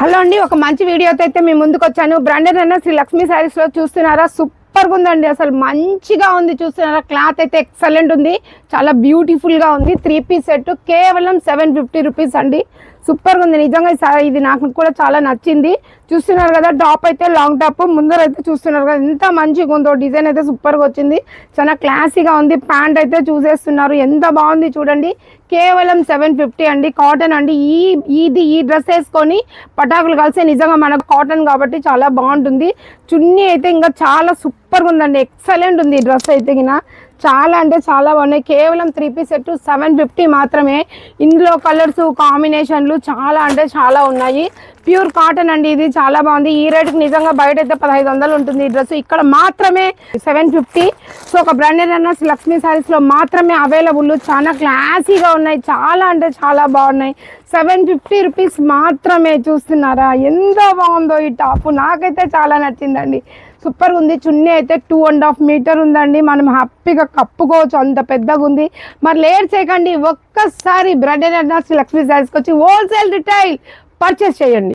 Hello అండి ఒక మంచి వీడియోతో అయితే మీ ముందుకు వచ్చాను. బ్రాండెడ్ అన్న శ్రీ లక్ష్మీ శారీస్లో చూస్తున్నారా? సూపర్గా ఉందండి. అసలు మంచిగా ఉంది చూస్తున్నారా? క్లాత్ అయితే ఎక్సలెంట్ ఉంది. చాలా బ్యూటిఫుల్గా ఉంది. త్రీ పీస్ సెట్ కేవలం సెవెన్ ఫిఫ్టీ రూపీస్ అండి. సూపర్గా ఉంది. నిజంగా ఈ ఇది నాకు కూడా చాలా నచ్చింది. చూస్తున్నారు కదా టాప్ అయితే లాంగ్ టాప్ ముందర అయితే చూస్తున్నారు కదా ఎంత మంచిగా ఉందో డిజైన్ అయితే సూపర్గా వచ్చింది. చాలా క్లాసీగా ఉంది ప్యాంట్ అయితే చూసేస్తున్నారు. ఎంత బాగుంది చూడండి. కేవలం సెవెన్ ఫిఫ్టీ అండి కాటన్ అండి. ఈ ఇది ఈ డ్రెస్ వేసుకొని పటాకులు కలిసి నిజంగా మనకు కాటన్ కాబట్టి చాలా బాగుంటుంది. చున్నీ అయితే ఇంకా చాలా సూపర్ సూపర్గా ఉందండి ఎక్సలెంట్ ఉంది ఈ డ్రెస్ అయితే గిన. చాలా అంటే చాలా బాగున్నాయి. కేవలం three piece set seven fifty మాత్రమే. ఇందులో కలర్స్ కాంబినేషన్లు చాలా అంటే చాలా ఉన్నాయి. ప్యూర్ కాటన్ అండి ఇది చాలా బాగుంది. ఈ రేటుకి నిజంగా బయట అయితే పదహైదు వందలు ఉంటుంది ఈ డ్రెస్. ఇక్కడ మాత్రమే సెవెన్ ఫిఫ్టీ. సో ఒక బ్రాండెడ్ అన్నర్స్ లక్ష్మీ శారీస్లో మాత్రమే అవైలబుల్. చాలా క్లాసీగా ఉన్నాయి. చాలా అంటే చాలా బాగున్నాయి. సెవెన్ ఫిఫ్టీ రూపీస్ మాత్రమే చూస్తున్నారా? ఎంత బాగుందో ఈ టాప్. నాకైతే చాలా నచ్చిందండి. సూపర్గా ఉంది. చున్నీ అయితే టూ అండ్ హాఫ్ మీటర్ ఉందండి. మనం హ్యాపీగా కప్పుకోవచ్చు. అంత పెద్దగా ఉంది. మరి లేట్ చేయకండి. ఒక్కసారి బ్రెడ్ అండ్ అన్నర్స్ లక్ష్మీ సైజ్కి వచ్చి హోల్సేల్ రిటైల్ పర్చేస్ చేయండి.